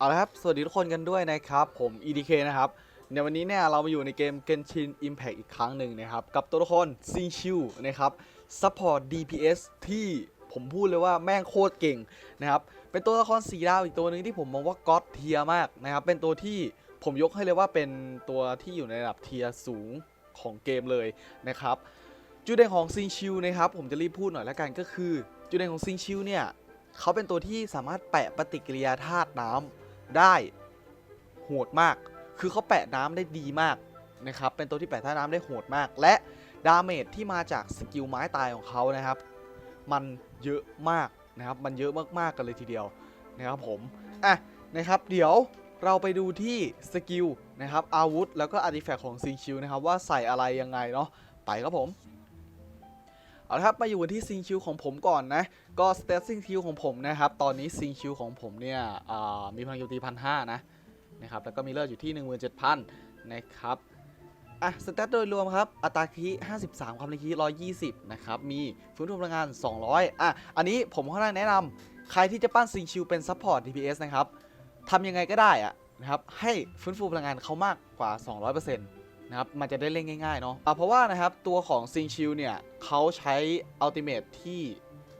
เอาละครับ สวัสดีทุกคนกันด้วยนะครับ ผม EDK นะครับ ในวันนี้เนี่ยเรามาอยู่ในเกม Genshin Impact อีกครั้งหนึ่งนะครับ กับตัวละครซิงชิวนะครับ Support DPS ที่ผมพูดเลยว่าแม่งโคตรเก่งนะครับ เป็นตัวละครสีดาวอีกตัวหนึ่งที่ผมมองว่าก็อดเทียมากนะครับ เป็นตัวที่ผมยกให้เลยว่าเป็นตัวที่อยู่ในระดับเทียสูงของเกมเลยนะครับ จุดเด่นของซิงชิวนะครับ ผมจะรีบพูดหน่อยล้วกันก็คือ จุดเด่นของซิงชิวเนี่ยเขาเป็นตัวที่สามารถแปะปฏิกิริยาธาตุน้ำ ได้โหดมาก คือเขาแปะน้ำได้ดีมากนะครับ เป็นตัวที่แปะธาน้ำได้โหดมาก และดาเมจที่มาจากสกิลไม้ตายของเขานะครับ มันเยอะมากนะครับ มันเยอะมากๆกันเลยทีเดียวนะครับผม อะนะครับเดี๋ยวเราไปดูที่สกิลนะครับอาวุธ แล้วก็อาร์ติแฟกต์ของซิงชิวนะครับว่าใส่อะไรยังไงเนาะไปครับผม เอาละครับมาอยู่กันที่ซิงชิวของผมก่อนนะก็สเตตซิงชิวของผมนะครับตอนนี้ซิงชิวของผมเนี่ยมีพลังโจมตีพันห้านะนะครับแล้วก็มีเลือดอยู่ที่ 17,000นะครับอะสเตตโดยรวมครับ อัตราคี53 ความเร็วคี120 นะครับ มีฟื้นฟูพลังงาน 200 อะ อันนี้ผมค่อนข้าแนะนำใครที่จะปั้นซิงชิวเป็นซัพพอร์ต DPS นะครับทำยังไงก็ได้อะนะครับ ให้ฟื้นฟูพลังงานเขามากกว่า 200%น นะครับมันจะได้เล่นง่ายๆเนาะอะเพราะว่านะครับตัวของซิงชิวเนี่ยเขาใช้อัลติเมทที่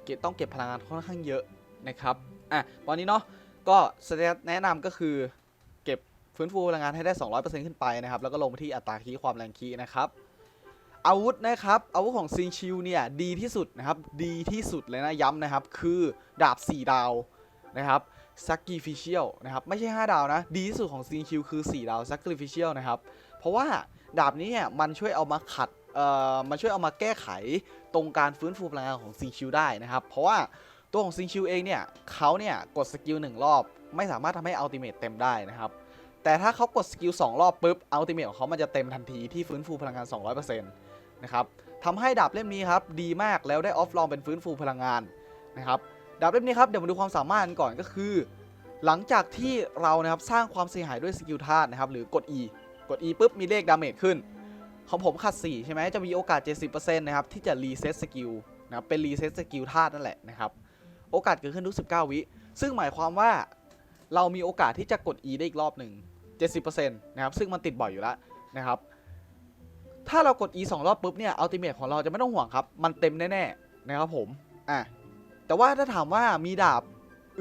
เก็บต้องเก็บพลังงานค่อนข้างเยอะนะครับอะวันนี้เนาะก็สเตตแนะนำก็คือเก็บฟื้นฟูพลังงานให้ได้ 200%ขึ้นไปนะครับแล้วก็ลงไปที่อัตราคีความแรงคีนะครับอาวุธนะครับอาวุธของซิงชิวเนี่ยดีที่สุดนะครับดีที่สุดเลยนะย้ำนะครับคือดาบ 4 ดาวนะครับซักกิฟิเชียลนะครับไม่ใช่ 5 ดาวนะ ดีที่สุดของซิงชิวคือ 4 ดาวซักกิฟิเชียลนะครับเพราะว่า ดาบนี้เนี่ยมันช่วยเอามาขัดเอ่อมันช่วยเอามาแก้ไขตรงการฟื้นฟูพลังงานของซิงชิวได้นะครับ เพราะว่าตัวของซิงชิวเองเนี่ยเขาเนี่ยกดสกิลหนึ่งรอบไม่สามารถทำให้อัลติเมทเต็มได้นะครับ แต่ถ้าเขากดสกิล2รอบปุ๊บอัลติเมทของเขามันจะเต็มทันทีที่ฟื้นฟูพลังงาน 200%นะครับทำให้ดาบเล่มนี้ครับดีมากแล้วได้ออฟลองเป็นฟื้นฟูพลังงานนะครับดาบเล่มนี้ครับเดี๋ยวมาดูความสามารถกันก่อนก็คือ หลังจากที่เรานะครับสร้างความเสียหายด้วยสกิลธาตุนะครับหรือกด E กด E ปุ๊บมีเลขดาเมจขึ้น ของผมขัด 4 ใช่ไหมจะมีโอกาส 70%นะครับ ที่จะรีเซ็ตสกิลนะครับเป็นรีเซ็ตสกิลธาตุนั่นแหละนะครับ โอกาสเกิดขึ้นทุก 19 วิ ซึ่งหมายความว่าเรามีโอกาสที่จะกด E ได้อีกรอบหนึ่ง70%นะครับ ซึ่งมันติดบ่อยอยู่แล้วนะครับ ถ้าเรากด E 2 รอบปุ๊บเนี่ยอัลติเมทของเราจะไม่ต้องห่วงครับ มันเต็มแน่ๆนะครับผม อะ แต่ว่าถ้าถามว่ามีดาบ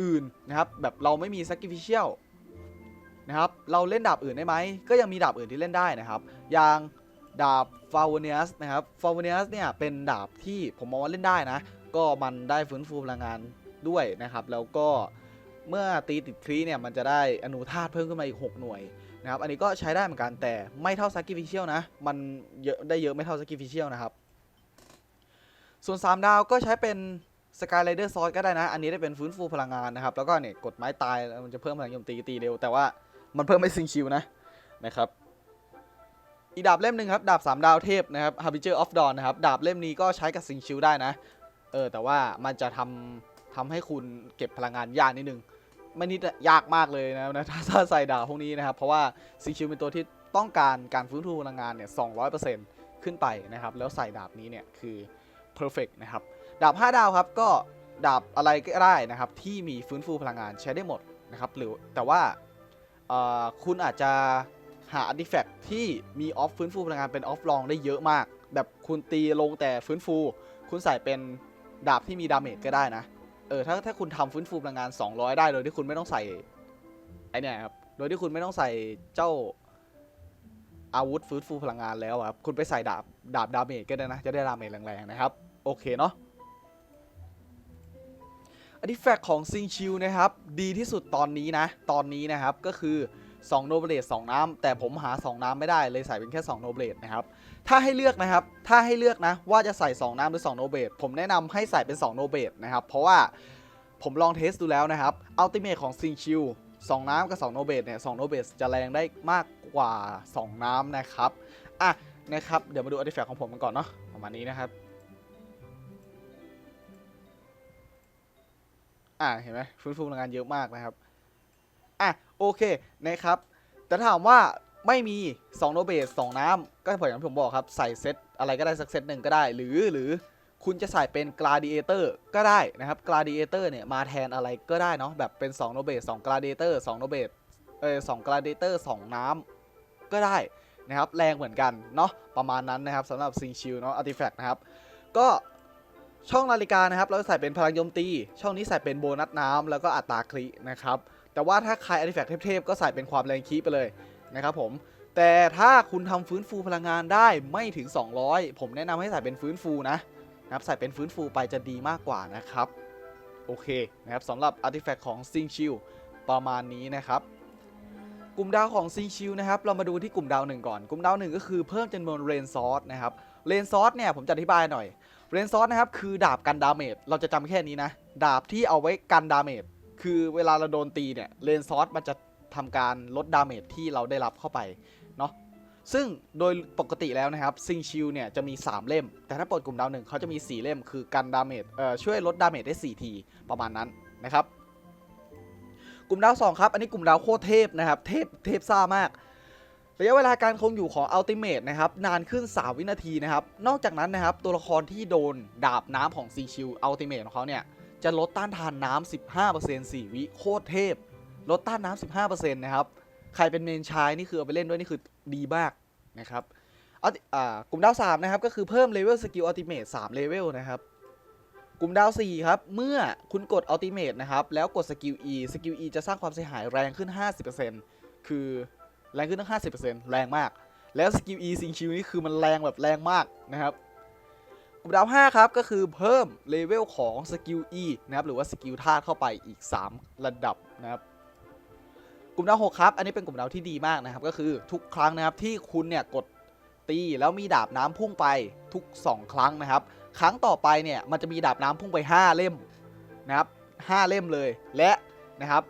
อื่นนะครับ แบบเราไม่มี sacrificial นะครับเราเล่นดาบอื่นได้ไหมก็ยังมีดาบอื่นที่เล่นได้นะครับอย่างดาบฟาวเนียสนะครับฟาวเนียสเนี่ยเป็นดาบที่ผมมองว่าเล่นได้นะ ก็มันได้ฟื้นฟูพลังงานด้วยนะครับ แล้วก็เมื่อตีติดครีเนี่ยมันจะได้อนุธาตุเพิ่มขึ้นมาอีก 6 หน่วยนะครับอันนี้ก็ใช้ได้เหมือนกันแต่ไม่เท่าซักกิฟิเชียลนะ มันเยอะได้เยอะไม่เท่าซักกิฟิเชียลนะครับ ส่วน 3 ดาวก็ใช้เป็นสกายไรเดอร์ซอสก็ได้นะ อันนี้ได้เป็นฟื้นฟูพลังงานนะครับ แล้วก็เนี่ยกดไม้ตายแล้วมันจะเพิ่มพลังโจมตีตีเร็วแต่ว่า มันเพิ่มไม่ซิงคิวนะนะครับอีกดาบเล่มหนึ่งครับ ดาบ 3 ดาวเทพนะครับ Harbinger of Dawn นะครับ ดาบเล่มนี้ก็ใช้กับซิงชิวได้นะ เออ แต่ว่ามันจะทำทำให้คุณเก็บพลังงานยากนิดนึง ไม่นิดยากมากเลยนะนะถ้าใส่ดาบพวกนี้นะครับ เพราะว่าซิงชิวเป็นตัวที่ต้องการการฟื้นฟูพลังงานเนี่ย200%ขึ้นไปนะครับ แล้วใส่ดาบนี้เนี่ยคือ perfect นะครับ ดาบ 5 ดาวครับ ก็ดาบอะไรก็ได้นะครับ ที่มีฟื้นฟูพลังงานใช้ได้หมดนะครับ หรือแต่ว่า คุณอาจจะหา artifact ที่มีออฟฟื้นฟูพลังงานเป็นออฟลองได้เยอะมาก แบบคุณตีลงแต่ฟื้นฟู คุณใส่เป็นดาบที่มีดาเมจก็ได้นะ เออถ้าถ้าคุณทำฟื้นฟูพลังงาน 200 ได้โดยที่คุณไม่ต้องใส่ไอเนี่ยครับ โดยที่คุณไม่ต้องใส่เจ้าอาวุธฟื้นฟูพลังงานแล้วครับ คุณไปใส่ดาบดาบดาเมจก็ได้นะ จะได้ดาเมจแรงๆนะครับ โอเคเนาะ อันที่แฟกของซิงชิวนะครับ ดีที่สุดตอนนี้นะ ตอนนี้นะครับก็คือ 2 โนเบลต2น้ำแต่ผมหา 2 น้ำไม่ได้เลยใส่เป็นแค่ 2 โนเบลตนะครับ ถ้าให้เลือกนะครับ ถ้าให้เลือกนะ ว่าจะใส่ 2 น้ำหรือ 2 โนเบลตผมแนะนำให้ใส่เป็น 2 โนเบลตนะครับ เพราะว่าผมลองเทสดูแล้วนะครับอัลติเมทของซิงชิว2น้ำกับ2โนเบตเนี่ย2โนเบตจะแรงได้มากกว่า 2 น้ำนะครับ อะนะครับ เดี๋ยวมาดูอาร์ติแฟกต์ของผมกันก่อนเนาะประมาณนี้นะครับ อะเห็นไหมฟื้นฟูพลังงานเยอะมากนะครับ อะโอเคนะครับ แต่ถามว่าไม่มี2โนเบส2น้ำก็อย่างที่ผมบอกครับ ใส่เซตอะไรก็ได้สักเซตหนึ่งก็ได้ หรือหรือคุณจะใส่เป็น gladiator ก็ได้นะครับ gladiator เนี่ยมาแทนอะไรก็ได้เนาะแบบเป็น2 n o b a t e 2 gladiator 2 n o b a t e เออ2 gladiator 2น้ำก็ได้นะครับแรงเหมือนกันเนาะประมาณนั้นนะครับสำหรับซิงชิลเนาะ artifact นะครับก็ ช่องนาฬิกานะครับ เราใส่เป็นพลังโจมตี ช่องนี้ใส่เป็นโบนัสน้ำแล้วก็อัตราคลินะครับ แต่ว่าถ้าใคร artifact เทพๆก็ใส่เป็นความแรงคีไปเลยนะครับผม แต่ถ้าคุณทำฟื้นฟูพลังงานได้ไม่ถึง 200 ผมแนะนำให้ใส่เป็นฟื้นฟูนะนะครับ ใส่เป็นฟื้นฟูไปจะดีมากกว่านะครับ โอเคนะครับสำหรับ artifact ของ s i n g s h i l ประมาณนี้นะครับกลุ่มดาวของ s i n g s h i l นะครับ เรามาดูที่กลุ่มดาวหนึ่งก่อน กลุ่มดาวหนึ่งก็คือเพิ่มจำนวนเรนซอสนะครับ เรนซอสเนี่ยผมจะอธิบายหน่อย เรนซอสนะครับคือดาบกันดาเมจเราจะจำแค่นี้นะ ดาบที่เอาไว้กันดาเมจคือเวลาเราโดนตีเนี่ยเรนซอสมันจะทำการลดดาเมจที่เราได้รับเข้าไปเนาะซึ่งโดยปกติแล้วนะครับซิงชิลเนี่ยจะมี 3 เล่ม แต่ถ้าปิดกลุ่มดาวหนึ่งเขาจะมี 4 เล่มคือกันดาเมจเอ่อช่วยลดดาเมจได้ 4 ทีประมาณนั้นนะครับ กลุ่มดาว2ครับ อันนี้กลุ่มดาวโคตรเทพนะครับ เทพเทพซ่ามาก ระยะเวลาการคงอยู่ของอัลติเมทนะครับนานขึ้น 3 วินาทีนะครับ นอกจากนั้นนะครับตัวละครที่โดนดาบน้ำของซิงชิลอัลติเมทของเขาเนี่ยจะลดต้านทานน้ำ15% 4 วิโคตรเทพ ลดต้านน้ำ15%นะครับ ใครเป็นเมนชายนี่คือเอาไปเล่นด้วยนี่คือดีมากนะครับเอากลุ่มดาว3นะครับก็คือเพิ่มเลเวลสกิลอัลติเมท3เลเวลนะครับกลุ่มดาว4ครับ เมื่อคุณกดอัลติเมทนะครับ แล้วกดสกิล E สกิล E จะสร้างความเสียหายแรงขึ้น 50%คือ แรงขึ้นตั้ง 50%แรงมาก แล้วสกิล E ซิงคิวนี่คือมันแรงแบบแรงมากนะครับกลุ่มดาว 5 ครับ ก็คือเพิ่มเลเวลของสกิล E นะครับ หรือว่าสกิลธาตุเข้าไปอีก 3 ระดับนะครับ กลุ่มดาว 6 ครับ อันนี้เป็นกลุ่มดาวที่ดีมากนะครับ ก็คือทุกครั้งนะครับที่คุณเนี่ยกดตีแล้วมีดาบน้ำพุ่งไปทุก 2 ครั้งนะครับ ครั้งต่อไปเนี่ยมันจะมีดาบน้ำพุ่งไป 5 เล่มนะครับ 5 เล่มเลย และนะครับ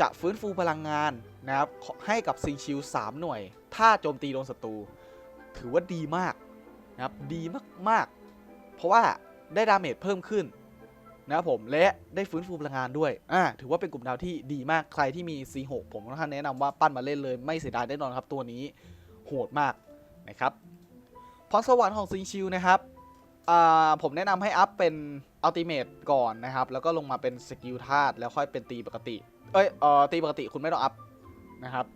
จะฟื้นฟูพลังงาน นะครับให้กับซิงชิล3หน่วย ถ้าโจมตีโดนศัตรูถือว่าดีมากนะครับดีมากๆ เพราะว่าได้ดาเมจเพิ่มขึ้นนะครับผมและได้ฟื้นฟูพลังงานด้วยอ่าถือว่าเป็นกลุ่มดาวที่ดีมากใครที่มี C6 ผมก็ท่านแนะนำว่าปั้นมาเล่นเลยไม่เสียดายแน่นอนครับตัวนี้โหดมากนะครับพรสวรรค์ของซิงชิลนะครับอ่าผมแนะนำให้อัพเป็นอัลติเมตก่อนนะครับ แล้วก็ลงมาเป็นสกิลธาตุแล้วค่อยเป็นตีปกติ เอ้ยเออตีปกติคุณไม่ต้องอัพ นะครับ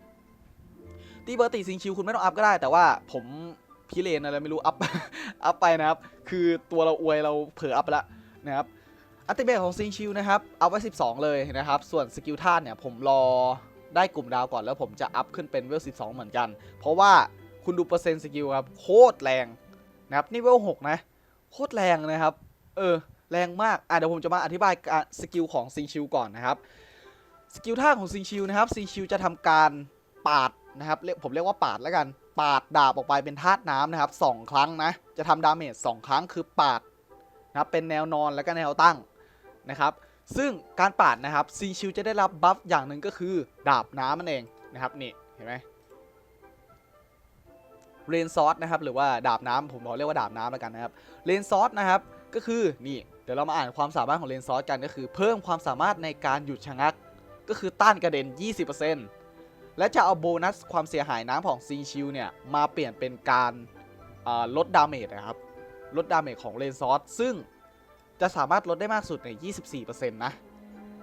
ตีปกติซิงชิลคุณไม่ต้องอัพก็ได้ แต่ว่าผมพิเรนอะไรไม่รู้อัพอัพไปนะครับ คือตัวเราอวยเราเผลออัพไปแล้วนะครับอัติเมทของซิงชิลนะครับเอาไว้ 12 เลยนะครับ ส่วนสกิลธาตุเนี่ยผมรอได้กลุ่มดาวก่อนแล้วผมจะอัพขึ้นเป็นเวล 12 เหมือนกัน เพราะว่าคุณดูเปอร์เซ็นต์สกิลครับโคตรแรงนะครับนี่เวล 6 นะ โคตรแรงนะครับ เออ แรงมาก อะเดี๋ยวผมจะมาอธิบายสกิลของซิงชิลก่อนนะครับ สกิลท่าของซิงชิลนะครับซิงชิลจะทำการปาดนะครับผมเรียกว่าปาดแล้วกัน ปาดดาบออกไปเป็นธาตุน้ำนะครับสองครั้งนะ จะทำดาเมจสองครั้งคือปาดนะครับเป็นแนวนอนแล้วก็แนวตั้งนะครับ ซึ่งการปาดนะครับซิงชิลจะได้รับบัฟอย่างหนึ่งก็คือดาบน้ำมันเองนะครับนี่เห็นไหมเรนซอสนะครับหรือว่าดาบน้ำผมบอกเรียกว่าดาบน้ำแล้วกันนะครับเรนซอสนะครับก็คือนี่เดี๋ยวเรามาอ่านความสามารถของเรนซอสกันก็คือ เพิ่มความสามารถในการหยุดชะงัก ก็คือต้านกระเด็น 20%และจะเอาโบนัสความเสียหายน้ำของซิงชิลเนี่ย มาเปลี่ยนเป็นการลดดาเมจนะครับ ลดดาเมจของเรนซอสซึ่งจะสามารถลดได้มากสุดใน24%นะ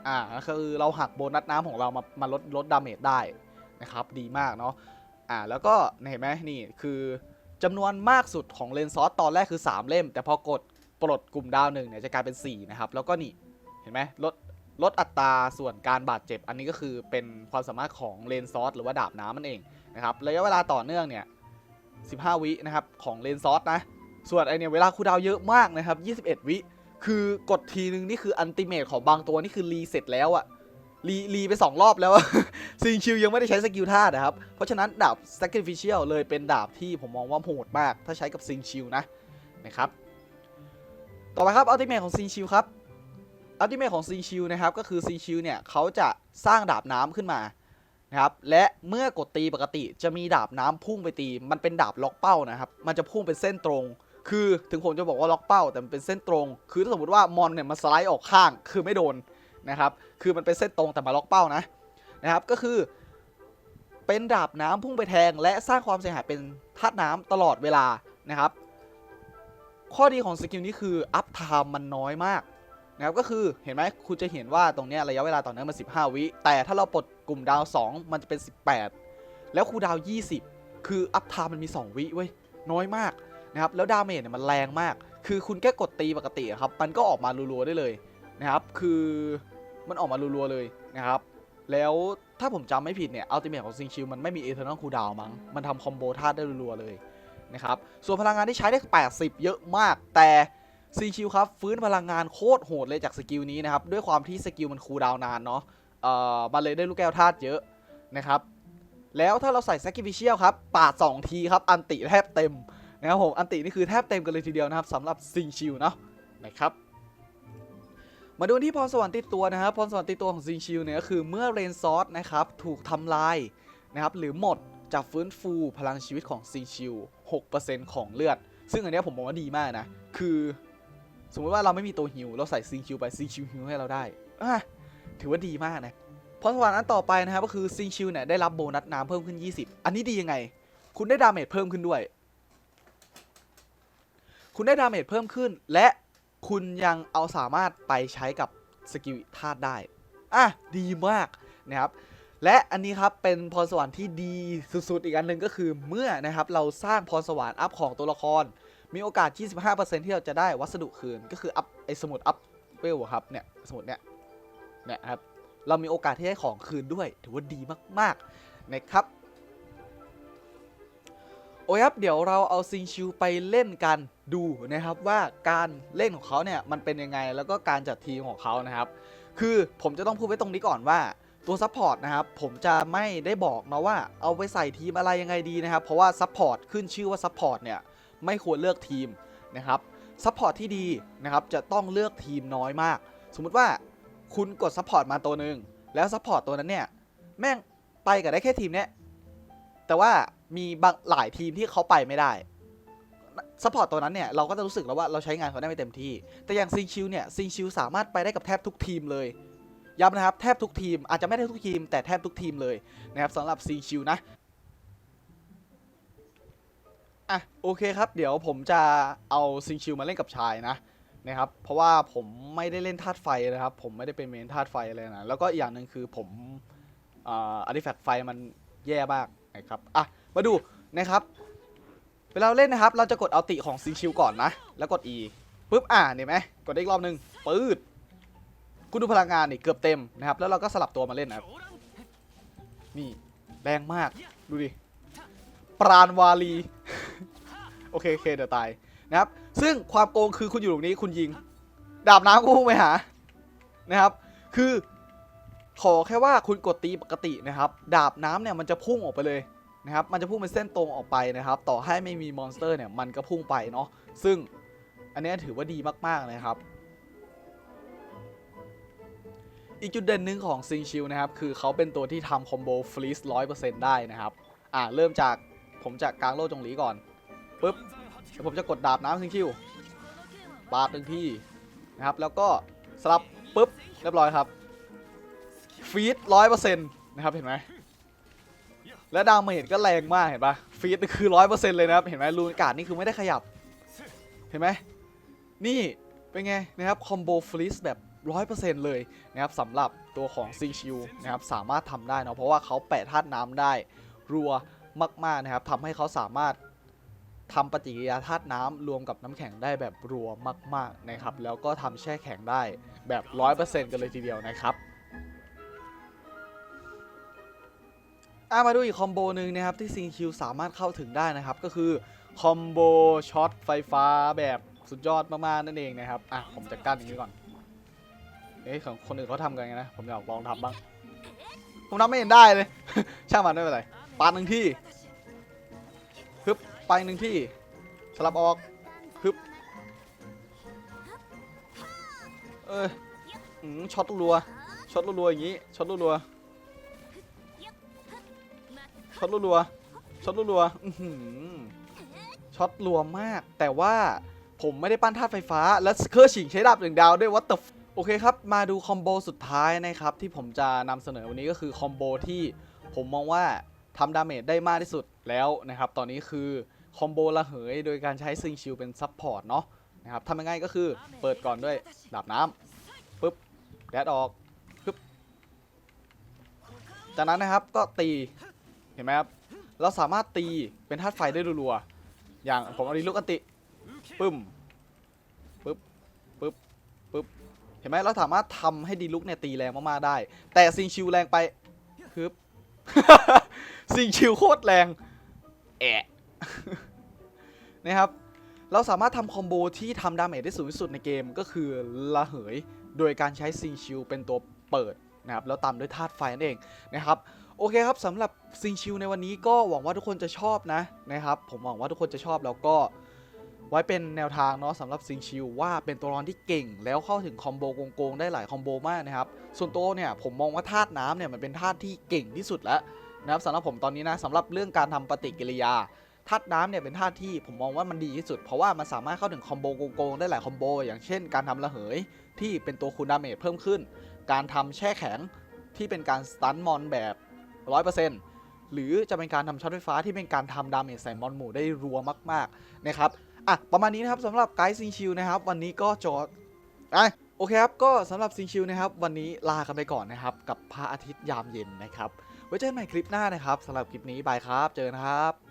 อ่าก็คือเราหักโบนัสน้ำของเรามามาลดลดดาเมจได้นะครับดีมากเนาะอ่าแล้วก็เห็นไหมนี่คือจำนวนมากสุดของเลนซอสตอนแรกคือ 3 เล่ม แต่พอกดปลดกลุ่มดาวหนึ่งเนี่ยจะกลายเป็น 4 นะครับ แล้วก็นี่ เห็นไหมลด ลดอัตราส่วนการบาดเจ็บ อันนี้ก็คือเป็นความสามารถของเลนซอสหรือว่าดาบน้ำมันเองนะครับระยะเวลาต่อเนื่องเนี่ย 15 วินะครับของเลนซอสนะ ส่วนไอเนี่ยเวลาคูดาวเยอะมากนะครับ 21 วิ คือกดทีนึงนี่คืออันติเมทของบางตัวนี่คือรีเสร็จแล้วอะรีรีไป 2 รอบแล้วซิงชิลยังไม่ได้ใช้สกิลท่านะครับ เพราะฉะนั้นดาบ sacrificial เลยเป็นดาบที่ผมมองว่าโหดมาก ถ้าใช้กับซิงชิลนะนะครับ ต่อไปครับอัลติเมทของซิงชิลครับ อัลติเมทของซิงชิลนะครับก็คือซิงชิลเนี่ยเขาจะสร้างดาบน้ำขึ้นมานะครับและเมื่อกดตีปกติจะมีดาบน้ำพุ่งไปตี มันเป็นดาบล็อกเป้านะครับมันจะพุ่งเป็นเส้นตรง คือถึงผมจะบอกว่าล็อกเป้า แต่มันเป็นเส้นตรง คือถ้าสมมติว่ามอนเนี่ยมันสไลด์ออกข้างคือไม่โดนนะครับคือมันเป็นเส้นตรงแต่มาล็อกเป้านะนะครับก็คือ เป็นดาบน้ำพุ่งไปแทง และสร้างความเสียหายเป็นธาตุน้ำตลอดเวลานะครับข้อดีของสกิลนี้คืออัพไทม์มันน้อยมาก นะครับก็คือเห็นไหมคุณจะเห็นว่าตรงนี้ระยะเวลาต่อเนื่องมัน15 วิ แต่ถ้าเราปลดกลุ่มดาว 2 มันจะเป็น 18 แล้วคูดาว 20 คืออัพไทม์มันมี 2 วิเว้ยน้อยมากนะครับแล้วดาเมจเนี่ยมันแรงมาก คือคุณแค่กดตีปกติครับมันก็ออกมารัวๆได้เลยนะครับคือมันออกมารัวๆเลยนะครับแล้วถ้าผมจำไม่ผิดเนี่ยอัลติเมทของซิงชิลมันไม่มีเอเทอร์นอลคูดาวมั้งมันทำคอมโบธาตุได้รัวๆเลยนะครับส่วนพลังงานที่ใช้ได้ 80 เยอะมากแต่ ซิงชิลครับฟื้นพลังงานโคตรโหดเลยจากสกิลนี้นะครับ ด้วยความที่สกิลมันคูลดาวนานเนาะเอ่อมันเลยได้ลูกแก้วธาตุเยอะนะครับ แล้วถ้าเราใส่ Sacrificial ครับปาด 2 ทีครับ อันติแทบเต็มนะครับผมอันตินี่คือแทบเต็มกันเลยทีเดียวนะครับสำหรับซิงชิลเนาะนะครับมาดูที่พรสวรรค์ติดตัวนะครับพรสวรรค์ติดตัวของซิงชิลเนี่ยก็คือเมื่อเรนซอสนะครับถูกทำลายนะครับหรือหมดจะฟื้นฟูพลังชีวิตของซิงชิล6%ของเลือด ซึ่งอันนี้ผมมองว่าดีมากนะ คือ สมมติว่าเราไม่มีตัวฮิวเราใส่ซิงชิลไปซิงชิลฮิวให้เราได้อะถือว่าดีมากนะพรสวรรค์อันต่อไปนะครับก็คือซิงชิลเนี่ยได้รับโบนัสน้ำเพิ่มขึ้น 20 อันนี้ดียังไง คุณได้ดาเมจเพิ่มขึ้นด้วย คุณได้ดาเมจเพิ่มขึ้น และคุณยังเอาสามารถไปใช้กับสกิลธาตุได้อะดีมากนะครับและอันนี้ครับเป็นพรสวรรค์ที่ดีสุดๆ อีกอันหนึ่งก็คือเมื่อนะครับเราสร้างพรสวรรค์อัพของตัวละคร มีโอกาส 25%ที่เราจะได้วัสดุคืน ก็คืออัพไอสมุดอัพเวลครับเนี่ยสมุดเนี่ยเนี่ยครับเรามีโอกาสที่ได้ของคืนด้วยถือว่าดีมากๆนะครับโอ้ยครับเดี๋ยวเราเอาซิงชิวไปเล่นกันดูนะครับว่าการเล่นของเขาเนี่ยมันเป็นยังไงแล้วก็การจัดทีมของเขานะครับ คือผมจะต้องพูดไว้ตรงนี้ก่อนว่าตัวซัพพอร์ตนะครับผมจะไม่ได้บอกนะว่าเอาไปใส่ทีมอะไรยังไงดีนะครับ เพราะว่าซัพพอร์ตขึ้นชื่อว่าซัพพอร์ตเนี่ย ไม่ควรเลือกทีมนะครับซัพพอร์ตที่ดีนะครับจะต้องเลือกทีมน้อยมาก สมมุติว่าคุณกดซัพพอร์ตมาตัวหนึ่งแล้วซัพพอร์ตตัวนั้นเนี่ยแม่งไปกับได้แค่ทีมเนี้ยแต่ว่ามีบางหลายทีมที่เขาไปไม่ได้ซัพพอร์ตตัวนั้นเนี่ยเราก็จะรู้สึกแล้วว่าเราใช้งานเขาได้ไม่เต็มที่ แต่อย่างซิงชิวเนี่ยซิงชิวสามารถไปได้กับแทบทุกทีมเลยย้ำนะครับแทบทุกทีมอาจจะไม่ได้ทุกทีมแต่แทบทุกทีมเลยนะครับสำหรับซิงชิวนะ อะโอเคครับ เดี๋ยวผมจะเอาซิงชิวมาเล่นกับชายนะนะครับ เพราะว่าผมไม่ได้เล่นธาตุไฟนะครับ ผมไม่ได้เป็นเมนธาตุไฟเลยนะ แล้วก็อีกอย่างหนึ่งคือผมอ่าอาร์ติแฟกต์ไฟมันแย่มากนะครับ อะ มาดูนะครับ เวลาเล่นนะครับ เราจะกดเอาติของซิงชิวก่อนนะ แล้วกด E ปุ๊บ อ่าเห็นไหมกดได้อีกรอบหนึ่งปืดคุณดูพลังงานนี่เกือบเต็มนะครับ แล้วเราก็สลับตัวมาเล่นนะนี่แรงมาก ดูดิ ปราณวาลี โอเคโอเคเดี๋ยวตายนะครับ ซึ่งความโกงคือคุณอยู่ตรงนี้คุณยิง ดาบน้ำก็พุ่งไปหานะครับ คือ ขอแค่ว่าคุณกดตีปกตินะครับ ดาบน้ำเนี่ยมันจะพุ่งออกไปเลยนะครับ มันจะพุ่งเป็นเส้นตรงออกไปนะครับ ต่อให้ไม่มีมอนสเตอร์เนี่ยมันก็พุ่งไปเนาะซึ่งอันนี้ถือว่าดีมากๆนะครับ อีกจุดเด่นหนึ่งของซิงชิลนะครับ คือเขาเป็นตัวที่ทำคอมโบฟรีสร้อยเปอร์เซ็นต์ได้นะครับ อ่าเริ่มจากผมจะกลางโล่จงหลีก่อน ปุ๊บแล้วผมจะกดดาบน้ำซิงชิลปาดหนึ่งที่นะครับ แล้วก็สลับปุ๊บเรียบร้อยครับฟีดร้อยเปอร์เซ็นต์นะครับเห็นไหมและดาเมจก็แรงมากเห็นปะฟีดคือร้อยเปอร์เซ็นต์เลยนะครับเห็นไหมรูนกาดนี่คือไม่ได้ขยับ เห็นไหมนี่เป็นไงนะครับคอมโบฟรีสแบบร้อยเปอร์เซ็นต์เลยนะครับสำหรับตัวของซิงชิวนะครับสามารถทำได้เนาะเพราะว่าเขาแปะธาตุน้ำได้รัวมากๆนะครับทำให้เขาสามารถ ทำปฏิกิริยาธาตุน้ำรวมกับน้ำแข็งได้แบบรัวมากๆนะครับ แล้วก็ทำแช่แข็งได้แบบร้อยเปอร์เซ็นต์กันเลยทีเดียวนะครับอะมาดูอีกคอมโบหนึ่งนะครับที่ซิงคิวสามารถเข้าถึงได้นะครับ ก็คือคอมโบช็อตไฟฟ้าแบบสุดยอดมากๆนั่นเองนะครับ อะ ผมจะกั้นอย่างนี้ก่อน เอ๊ะของคนอื่นเขาทำกันไงนะ ผมอยากลองทำบ้าง ผมทำไม่เห็นได้เลย ช่างมันไม่เป็นไรปาดหนึ่งที่ ไปหนึ่งที่สลับออกฮึบเออืมช็อตรัวช็อตรัวอย่างนี้ช็อตรัวช็อตรัวช็อตรัวอื้อหือช็อตรัวมาก แต่ว่าผมไม่ได้ปั้นธาตุไฟฟ้า และเครื่องฉิงใช้ดาบหนึ่งดาวด้วยวัต t โอเคครับ มาดูคอมโบสุดท้ายนะครับ ที่ผมจะนำเสนอวันนี้ก็คือคอมโบที่ผมมองว่าทำดาเมจได้มากที่สุดแล้วนะครับ ตอนนี้คือ คอมโบระเหยโดยการใช้ซิงชิลเป็นซับพอร์ตเนาะนะครับทำยังไงก็คือเปิดก่อนด้วยดาบน้ำปุ๊บแดดออกปึ๊บจากนั้นนะครับก็ตีเห็นไหมครับเราสามารถตีเป็นธาตุไฟได้รัวๆอย่างผมเอาดีลูกอันติปึ้มปึ๊บปึ๊บปึ๊บเห็นไหมเราสามารถทำให้ดีลุกเนี่ยตีแรงมากๆได้ แต่ซิงชิวแรงไปปึ๊บซิงชิวโคตรแรงแอะ นะครับ เราสามารถทำคอมโบที่ทำดาเมจได้สูงที่สุดในเกมก็คือระเหย โดยการใช้ซิงชิวเป็นตัวเปิดนะครับแล้วตามด้วยธาตุไฟนั่นเองนะครับโอเคครับสำหรับซิงชิวในวันนี้ก็หวังว่าทุกคนจะชอบนะนะครับผมหวังว่าทุกคนจะชอบแล้วก็ไว้เป็นแนวทางเนาะสำหรับซิงชิวว่าเป็นตัวละครที่เก่ง แล้วเข้าถึงคอมโบโกงๆได้หลายคอมโบมากนะครับส่วนตัวเนี่ยผมมองว่าธาตุน้ำเนี่ยมันเป็นธาตุที่เก่งที่สุดแล้วนะครับสำหรับผมตอนนี้นะสำหรับเรื่องการทำปฏิกิริยา ธาตุน้ำเนี่ยเป็นธาตุที่ผมมองว่ามันดีที่สุด เพราะว่ามันสามารถเข้าถึงคอมโบโกงได้หลายคอมโบอย่างเช่น การทำระเหยที่เป็นตัวคูณดาเมจเพิ่มขึ้น การทำแช่แข็งที่เป็นการสตันมอนแบบ 100%หรือจะเป็นการทำช็อตไฟฟ้าที่เป็นการทำดาเมจใส่มอนหมู่ได้รัวมากๆนะครับอะประมาณนี้นะครับสำหรับไกด์ซิงชิวนะครับ วันนี้ก็จอดอะโอเคครับ ก็สำหรับซิงชิวนะครับ วันนี้ลากันไปก่อนนะครับ กับพระอาทิตย์ยามเย็นนะครับ ไว้เจอกันใหม่คลิปหน้านะครับสำหรับคลิปนี้บายครับ เจอกันนะครับ